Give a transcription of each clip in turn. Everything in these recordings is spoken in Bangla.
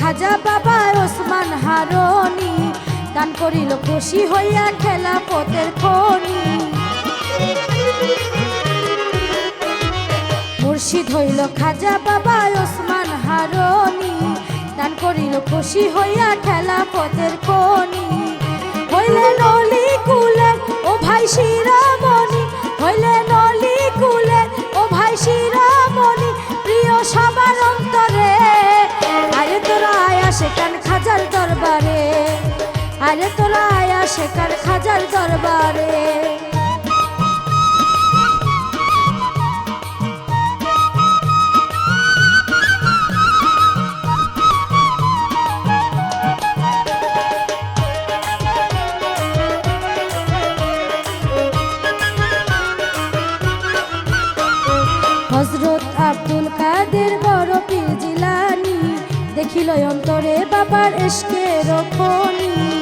খাজা বাবা ওসমান হারনি দান করিল খুশি হইয়া খেলা পথের খনি। মুর্শিদ হইল খাজা বাবা ওসমান হারনি দান করিল খুশি হইয়া খেলা পথের খনি। সেখান খাজার দরবারে। হজরত আব্দুল কাদের বড় পীর জিলানি দেখিল অন্তরে বাবার এসকের খনি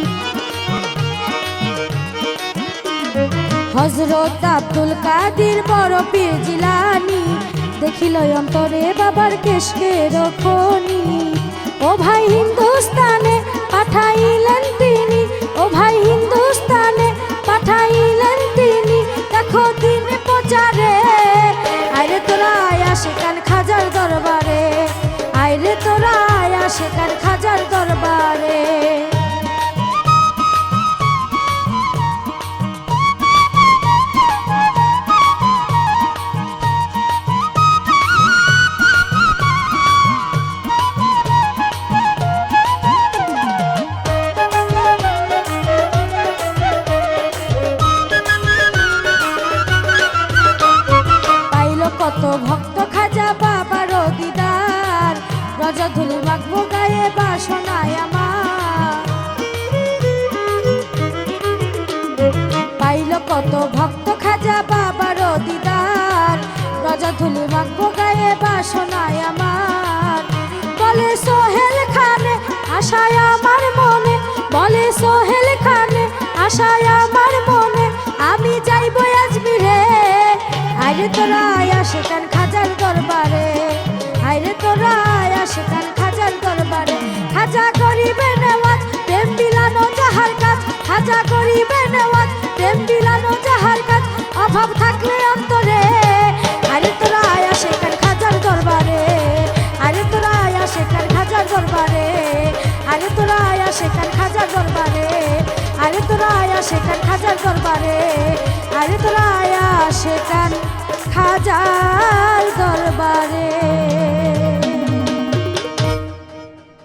হজরত আব্দুল কাদের বড় পীর জিলানি। দেখিল অন্তরে বাবার কেশকে খনি ও ভাই হিন্দুস্তানে পাঠাইলেন তিনি, ও ভাই হিন্দুস্তানে পাঠাইলেন তিনি। দেখো দিনে প্রচারে আইরে তোরা, আয়া সেখান খাজার দরবারে। আইরে তোরা, আয়া সেখান খাজার দরবারে। ভক্ত খাজা বাবার দিদার রজা ধুলি মাখবো গায়ে বাসনায় আমার। পাইল কত ভক্ত খাজা বাবার দিদার রজা ধুলি মাখবো গায়ে বাসনায় আমার। বলে সোহেল খানে, আশায় আমার মনে। বলে সোহেল খানে, আশায় আমার মনে। আমি যাইব আজমিরে আরে তোরা আয়া সেখান তোরা আয়া সেখান খাজার দরবারে। খাজা করিবে নেওয়াজ, প্রেম বিলানো যাহার কাজ। খাজা করিবে নেওয়াজ, প্রেম বিলানো যাহার কাজ। অভাব থাকলে অন্তরে আরে তোরা আয়া সেখান খাজার দরবারে। আরে তোরা আয়া সেখান খাজার দরবারে। আরে তোরা আয়া সেখান খাজার দরবারে। আরে তোরা আয়া সেখান খাজার দরবারে। আরে তোরা সেখান খাজার দরবারে।